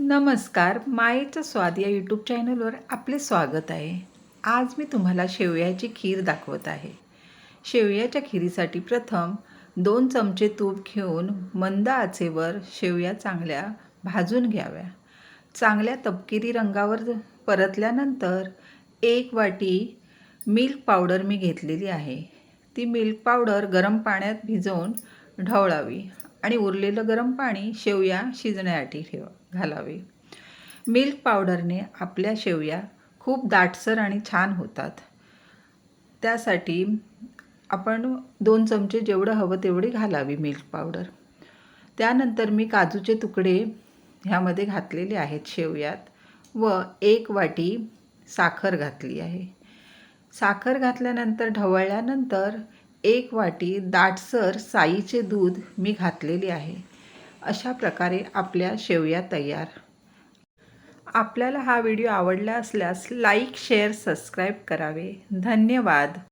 नमस्कार माईचं स्वाद या यूट्यूब चॅनलवर आपले स्वागत आहे. आज मी तुम्हाला शेवयाची खीर दाखवत आहे. शेवयाच्या खीरीसाठी प्रथम दोन चमचे तूप घेऊन मंद आचेवर शेवया चांगल्या भाजून घ्याव्या. चांगल्या तपकिरी रंगावर परतल्यानंतर एक वाटी मिल्क पावडर मी घेतलेली आहे. ती मिल्क पावडर गरम पाण्यात भिजवून ढवळावी आणि उरलेलं गरम पाणी शेवया शिजण्यासाठी ठेवा घालावे. मिल्क पावडरने आपल्या शेवया खूप दाटसर आणि छान होतात. त्यासाठी आपण दोन चमचे जेवढं हवं तेवढी घालावी मिल्क पावडर. त्यानंतर मी काजूचे तुकडे ह्यामध्ये घातलेले आहेत शेवयात व एक वाटी साखर घातली आहे. साखर घातल्यानंतर ढवळल्यानंतर एक वाटी दाटसर साईचे दूध मी घातलेले आहे. अशा प्रकारे आपल्या शेवया तयार. आपल्याला हा व्हिडिओ आवडला असल्यास लाईक शेअर सबस्क्राईब करावे. धन्यवाद.